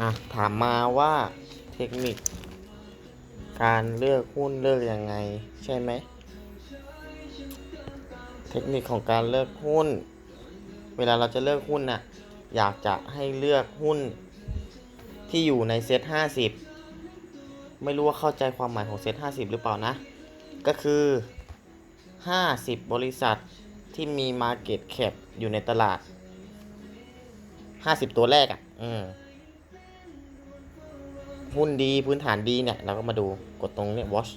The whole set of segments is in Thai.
อะถามมาว่าเทคนิค การเลือกหุ้นเลือกยังไง ใช่ไหม เทคนิคของการเลือกหุ้น เวลาเราจะเลือกหุ้นน่ะอยากจะให้เลือกหุ้นที่อยู่ในเซ็ต50ไม่รู้ว่าเข้าใจความหมายของเซ็ต50หรือเปล่านะ ก็คือ50บบริษัทที่มี Market Cap อยู่ในตลาด50ตัวแรกอะ อืม หุ้นดีพื้นฐานดีเนี่ย เราก็มาดูกดตรงเนี้ย watch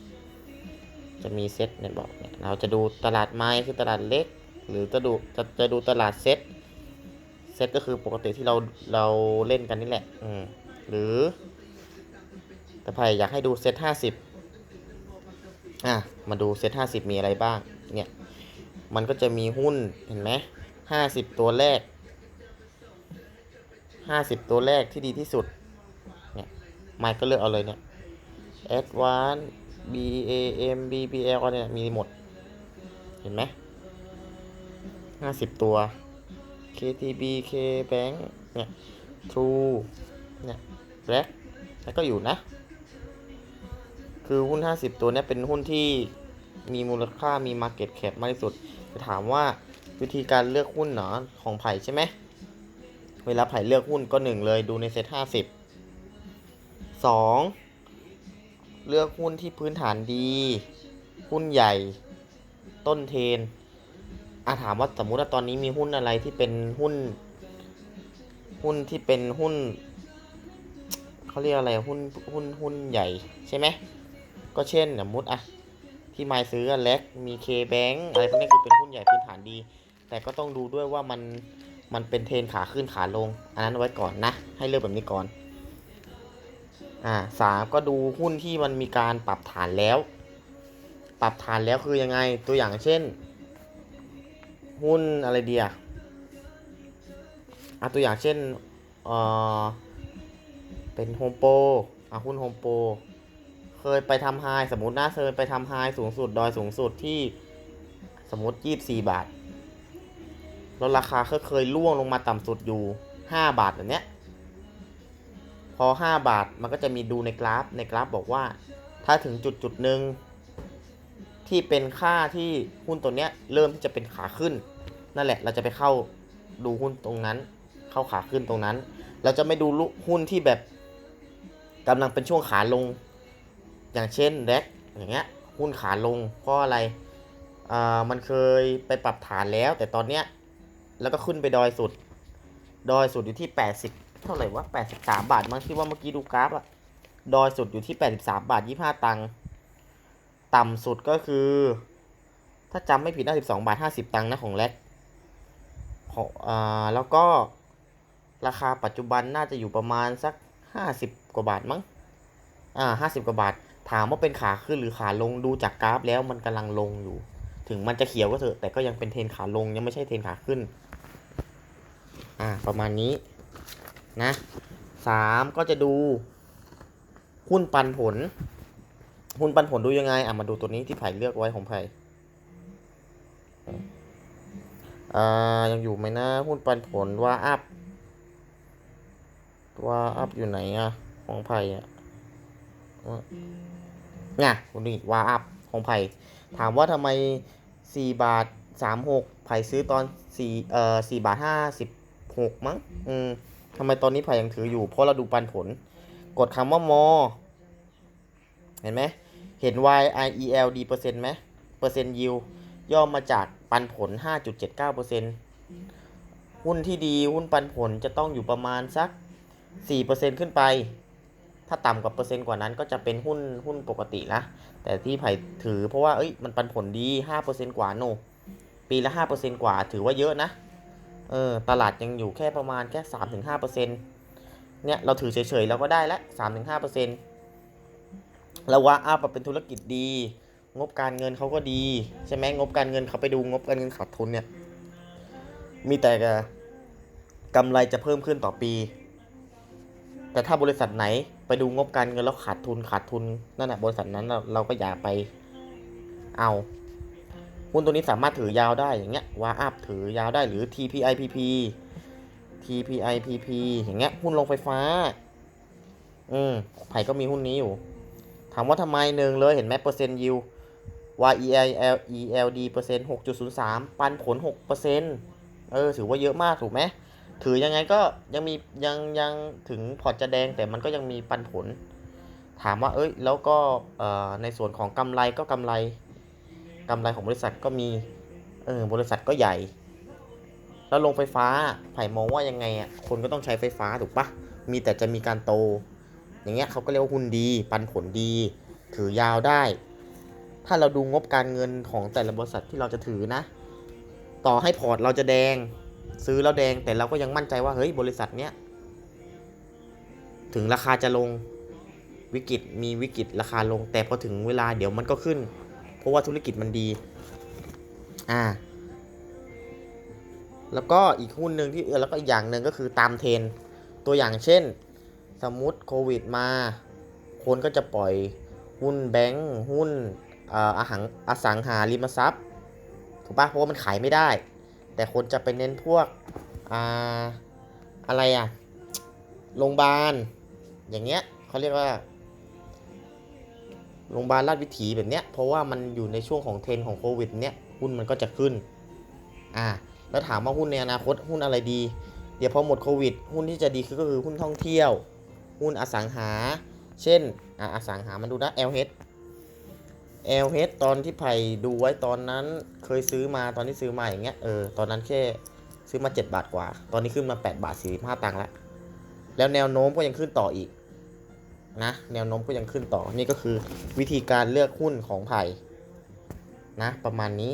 จะมีเซ็ตเนี่ยบอกเนี่ยเราจะดูตลาดไม้คือตลาดเล็ก หรือจะดูจะจะดูตลาดเซ็ตเซ็ตก็คือปกติที่เราเราเล่นกันนี่แหละ อืมหรือแต่ไผ่อยากให้ดูเซ็ตห้าสิบอะมาดูเซ็ตห้าสิบมีอะไรบ้าง เนี่ย มันก็จะมีหุ้นเห็นไหมห้าสิบตัวแรกห้าสิบตัวแรกที่ดีที่สุด ไมค์ก็เลือกเอาเลยเนี่ย Advance B A M B B L เนี่ยมีหมด เห็นไหมห้าสิบตัว K T B K Bank เนี่ย True เนี่ย Black แล้วก็อยู่นะ คือหุ้น 50 ตัวเนี้ยเป็นหุ้นที่มีมูลค่ามี Market Cap มากที่สุด จะถามว่าวิธีการเลือกหุ้นเนาะของไผ่ใช่ไหม เวลาไผ่เลือกหุ้นก็หนึ่งเลยดูในเซ็ต50 2 เลือกหุ้นที่พื้นฐานดี หุ้นใหญ่ต้นเทรนอาถามว่าสมมุติว่าตอนนี้มีหุ้นอะไรที่เป็นหุ้น หุ้นที่เป็นหุ้นเขาเรียกอะไรหุ้นหุ้นหุ้นใหญ่ใช่ไหมก็เช่นสมมติอะที่ไมายซื้อเล็กมีเคแบงอะไรพวกนี้คือเป็นหุ้นใหญ่พื้นฐานดี แต่ก็ต้องดูด้วยว่ามันมันเป็นเทรนขาขึ้นขาลง อันนั้นไว้ก่อนนะ ให้เลือกแบบนี้ก่อน อ่าสามก็ดูหุ้นที่มันมีการปรับฐานแล้ว ปรับฐานแล้วคือยังไงตัวอย่างเช่น หุ้นอะไรเดียอะตัวอย่างเช่นเออเป็นโฮมโปรอะหุ้นโฮมโปรเคยไปทำไฮสมมตินะเคยไปทำไฮสูงสุดดอยสูงสุดที่สมมติ24บาท แล้วราคาก็เคยล่วงลงมาต่ำสุดอยู่5บาทแบบเนี้ย พอ 5 บาทมันก็จะมีดูในกราฟในกราฟบอกว่า ถ้าถึงจุดจุดหนึ่งที่เป็นค่าที่หุ้นตัวเนี้ยเริ่มที่จะเป็นขาขึ้น นั่นแหละเราจะไปเข้าดูหุ้นตรงนั้น เข้าขาขึ้นตรงนั้น เราจะไม่ดูหุ้นที่แบบกำลังเป็นช่วงขาลง อย่างเช่นแร็กอย่างเงี้ยหุ้นขาลงเพราะอะไรอ่ามันเคยไปปรับฐานแล้ว แต่ตอนเนี้ยแล้วก็ขึ้นไปดอยสุด ดอยสุดอยู่ที่ 80 เท่าไหร่วะ83บาทมั้งที่ว่าเมื่อกี้ดูกราฟอะดอยสุดอยู่ที่83บาท25ตังค์ต่ำสุดก็คือ ถ้าจำไม่ผิดน่า12บาท50ตังค์นะของแรกของอ่าแล้วก็ราคาปัจจุบันน่าจะอยู่ประมาณสัก50กว่าบาทมั้งอ่า50กว่าบาท ถามว่าเป็นขาขึ้นหรือขาลงดูจากกราฟแล้วมันกำลังลงอยู่ ถึงมันจะเขียวก็เถอะแต่ก็ยังเป็นเทรนขาลงยังไม่ใช่เทรนขาขึ้น อ่าประมาณนี้ นะสามก็จะดูหุ้นปันผล หุ้นปันผลดูยังไงอะมาดูตัวนี้ที่ไผ่เลือกไว้ของไผ่อ่ายังอยู่ไหมนะหุ้นปันผลว่าอัพว่าอัพอยู่ไหนอะของไผ่อะเนี่ยคุณนี่ว่าอัพของไผ่ถามว่าทำไม4บาท36ไผ่ซื้อตอน4เอ่อ4บาท56มั้งอืม ทำไมตอนนี้ไผ่ยังถืออยู่ เพราะเราดูปันผล กดคำว่ามอ เห็นไหม เห็น Y I E L D เปอร์เซ็นต์ไหม เปอร์เซ็นต์ยิวย่อมาจากปันผล 5.79เปอร์เซ็นต์หุ้นที่ดีหุ้นปันผลจะต้องอยู่ประมาณสัก4เปอร์เซ็นต์ขึ้นไป ถ้าต่ำกว่าเปอร์เซ็นต์กว่านั้นก็จะเป็นหุ้นหุ้นปกติละแต่ที่ไผ่ถือเพราะว่าเอ้ยมันปันผลดี 5%กว่าโน ปีละ 5%กว่าถือว่าเยอะนะ เออตลาดยังอยู่แค่ประมาณแค่3-5%เปอร์เซ็นเนี่ยเราถือเฉยๆเราก็ได้ละ3-5%แล้วว่าอัพเป็นธุรกิจดี งบการเงินเขาก็ดี ใช่ไหมงบการเงินเขาไปดูงบการเงินขาดทุนเนี่ย มีแต่กำไรจะเพิ่มขึ้นต่อปี แต่ถ้าบริษัทไหนไปดูงบการเงินแล้วขาดทุนขาดทุนนั่นแหะบริษัทนั้นเราก็อย่าไปเอา หุ้นตัวนี้สามารถถือยาวได้อย่างเงี้ยวาอัพถือยาวได้หรือ TPIPP TPIPP อย่างเงี้ยหุ้นลงไฟฟ้า อืมไผ่ก็มีหุ้นนี้อยู่ ถามว่าทำไมหนึ่งเลยเห็นไหมเปอร์เซ็นต์ยิว Y E I L E L D เปอร์เซ็นต์หกจุดศูนย์สามปันผลหกเปอร์เซ็นต์เออ ถือว่าเยอะมากถูกไหมถือยังไงก็ยังมียังยังถึงพอร์ตจะแดงแต่มันก็ยังมีปันผล ถามว่าเอ้ยแล้วก็ในส่วนของกำไรก็กำไร กำไรของบริษัทก็มี เออบริษัทก็ใหญ่ แล้วลงไฟฟ้าไผ่มองว่ายังไงอะ คนก็ต้องใช้ไฟฟ้าถูกปะ มีแต่จะมีการโต อย่างเงี้ยเขาก็เรียกว่าหุ้นดี ปันผลดี ถือยาวได้ ถ้าเราดูงบการเงินของแต่ละบริษัทที่เราจะถือนะ ต่อให้พอร์ตเราจะแดง ซื้อแล้วแดง แต่เราก็ยังมั่นใจว่า เฮ้ย บริษัทเนี้ย ถึงราคาจะลงวิกฤตมีวิกฤตราคาลง แต่พอถึงเวลาเดี๋ยวมันก็ขึ้น เพราะว่าธุรกิจมันดี อ่า แล้วก็อีกหุ้นหนึ่งที่เออแล้วก็อีกอย่างหนึ่งก็คือตามเทรนตัวอย่างเช่น สมมติโควิดมา คนก็จะปล่อยหุ้นแบงค์หุ้นอ่ออาหารอสังหาริมทรัพย์ถูกปะเพราะว่ามันขายไม่ได้ แต่คนจะไปเน้นพวกอ่าอะไรอะโรงพยาบาลอย่างเงี้ยเขาเรียกว่า โรงพยาบาลราชวิถีแบบเนี้ยเพราะว่ามันอยู่ในช่วงของเทรนของโควิดเนี้ยหุ้นมันก็จะขึ้นอ่าแล้วถามว่าหุ้นในอนาคตหุ้นอะไรดี เดี๋ยวพอหมดโควิด หุ้นที่จะดีคือก็คือหุ้นท่องเที่ยว หุ้นอสังหา เช่นอ่าอสังหามันดูนะ LH LH ตอนที่ไผ่ดูไว้ตอนนั้นเคยซื้อมาตอนที่ซื้อมาอย่างเงี้ยเออตอนนั้นแค่ซื้อมา 7 บาทกว่า ตอนนี้ขึ้นมา 8 บาท45ตังค์แล้วแล้วแนวโน้มก็ยังขึ้นต่ออีก นะ แนวโน้มก็ยังขึ้นต่อ นี่ก็คือวิธีการเลือกหุ้นของไผ่นะ ประมาณนี้